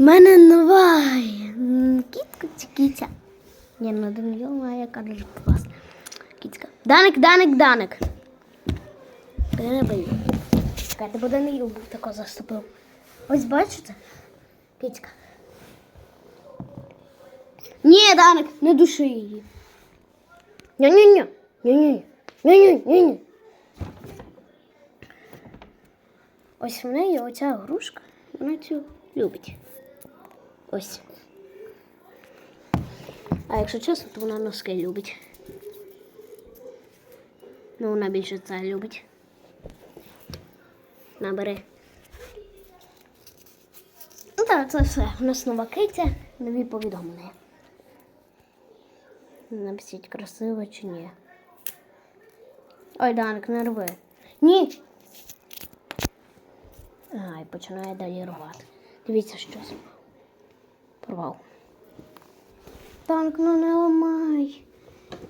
У мене нова кітка чи кіця. Ні, ну один йома, яка дуже класна. Кіцька. Даник, Даник, Даник. Треба. Чекайте, бо Данил був тако заступив. Ось бачите? Кицька. Ні, Даник, не души її. Ні-ні-ні. Ні-ні. Ні-ні-ні. Ось в неї оця грушка, вона цю любить. Ось. А якщо чесно, то вона носки любить. Ну, вона більше це любить. Набери. Ну так, це все. У нас нова киця, нові повідомлення. Напишіть, красиво чи ні. Ой, Даник, не рви. Ні. І починає далі рвати. Дивіться, що з- порвав. Танк, ну не ламай.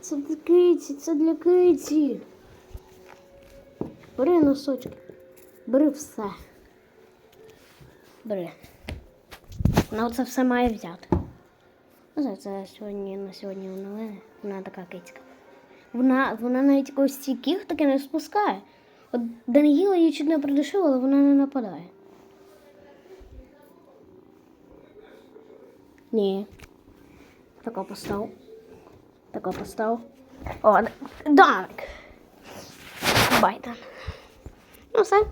Це для киці, це для киці. Бери носочки. Бери все. Бери. Вона це все має взяти. Ну, це, це сьогодні на сьогодні вона, вона така кицька. Вона, вона навіть якось стійких таке не спускає. От Даніїла її чуть не придушив, але вона не нападає. Ні. Тако постав. Тако постав. О, Даник. Байден. Ну все.